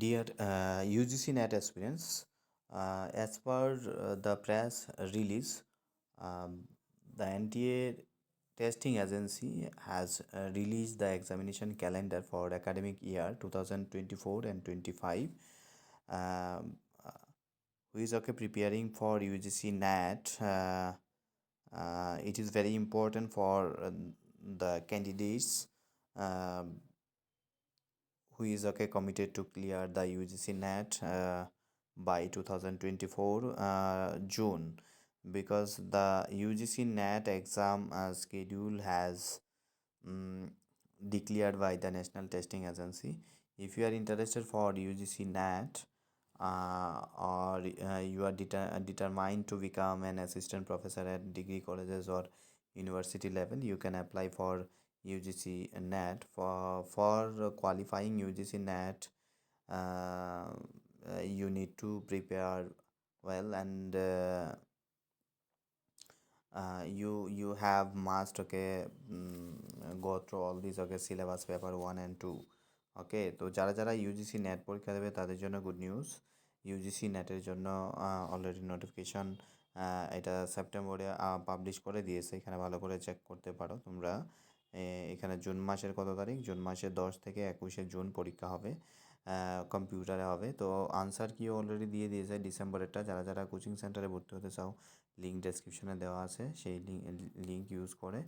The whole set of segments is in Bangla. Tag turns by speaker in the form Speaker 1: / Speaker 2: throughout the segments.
Speaker 1: Dear uh, UGC NET aspirants, uh, as per uh, the press release, um, the NTA testing agency has uh, released the examination calendar for academic year 2024 and 25 um, uh, who is okay preparing for UGC NET. Uh, uh, it is very important for uh, the candidates um, who is okay committed to clear the UGC NET uh, by 2024 uh, June because the UGC NET exam uh, schedule has um, declared by the National Testing Agency. If you are interested for UGC NET uh, or uh, you are deter- determined to become an assistant professor at degree colleges or university level, you can apply for UGC NET for for qualifying UGC NET. Uh, uh, you need to prepare well and uh, uh, you you have must okay um, go through all these okay syllabus paper one and two ওকে তো যারা যারা ইউজিসি নেট পরীক্ষা দেবে তাদের জন্য গুড নিউজ ইউজিসি নেটের জন্য অলরেডি নোটিফিকেশন এটা সেপ্টেম্বরে পাবলিশ করে দিয়েছে এখানে ভালো করে চেক করতে পারো তোমরা এখানে জুন মাসের কত তারিখ? জুন মাসের দশ থেকে একুশে জুন পরীক্ষা হবে কম্পিউটারে হবে। তো আনসার কি অলরেডি দিয়ে দিয়েছে ডিসেম্বরেরটা। যারা যারা কোচিং সেন্টারে ভর্তি হতে চাও লিঙ্ক ডেসক্রিপশনে দেওয়া আছে। সেই লিঙ্ক লিঙ্ক ইউজ করে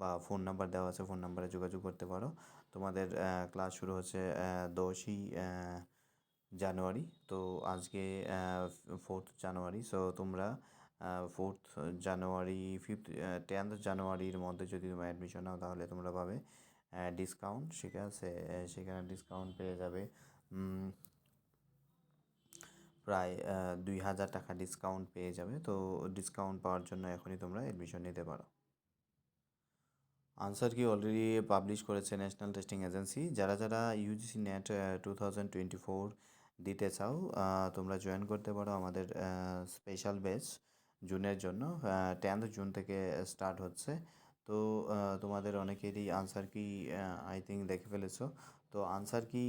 Speaker 1: বা ফোন নাম্বার দেওয়া আছে ফোন নাম্বারে যোগাযোগ করতে পারো। তোমাদের ক্লাস শুরু হচ্ছে দশই জানুয়ারি। তো আজকে ফোর্থ জানুয়ারি। সো তোমরা ফোর্থ জানুয়ারি ফিফথ টেন্থ জানুয়ারির মধ্যে যদি তোমরা অ্যাডমিশন নাও, তাহলে তোমরা পাবে ডিসকাউন্ট ঠিক আছে? সেখানে ডিসকাউন্ট পেয়ে যাবে প্রায় দুই হাজার টাকা ডিসকাউন্ট পেয়ে যাবে। তো ডিসকাউন্ট পাওয়ার জন্য এখনই তোমরা অ্যাডমিশন নিতে পারো। আনসার কি অলরেডি পাবলিশ করেছে ন্যাশনাল টেস্টিং এজেন্সি যারা যারা UGC NET two thousand twenty four দিতে চাও তোমরা জয়েন করতে পারো আমাদের স্পেশাল ব্যাচ জুনের জন্য টেন্থ জুন থেকে স্টার্ট হচ্ছে। তো তোমাদের অনেকেরই আনসার কি আই থিঙ্ক দেখে ফেলেছো। তো আনসার কি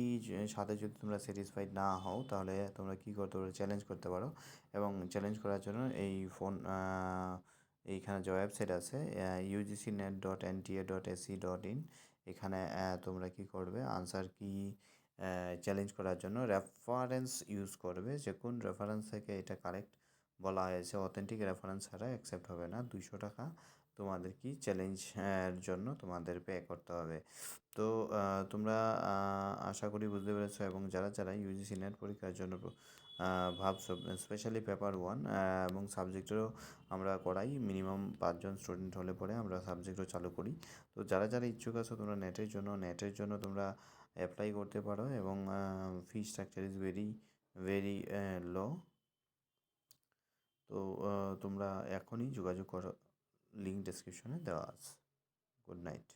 Speaker 1: সাথে যদি তোমরা স্যাটিসফাইড না হও, তাহলে তোমরা কী করতে পারো চ্যালেঞ্জ করতে পারো। এবং চ্যালেঞ্জ করার জন্য এই ফোন এইখানে যে ওয়েবসাইট আছে UGC NET dot NTA dot A C dot in তোমরা কী করবে আনসার কি চ্যালেঞ্জ করার জন্য রেফারেন্স ইউজ করবে। যে কোন রেফারেন্স থেকে এটা কারেক্ট বলা হয়েছে অথেন্টিক রেফারেন্স ছাড়া অ্যাকসেপ্ট হবে না। দুইশো টাকা তোমাদের কি চ্যালেঞ্জের জন্য তোমাদের পে করতে হবে। তো তোমরা আশা করি বুঝতে পেরেছ এবং যারা যারা ইউজিসি নেট পরীক্ষার জন্য ভাবছ স্পেশালি পেপার ওয়ান এবং সাবজেক্টেরও আমরা করাই মিনিমাম পাঁচজন স্টুডেন্ট হলে পরে আমরা সাবজেক্টও চালু করি। তো যারা যারা ইচ্ছুক আছো তোমরা নেটের জন্য নেটের জন্য তোমরা অ্যাপ্লাই করতে পারো এবং fee structure is very very low তো তোমরা এখনই যোগাযোগ করো। লিঙ্ক ডেসক্রিপশনে দেওয়া আছে। Good night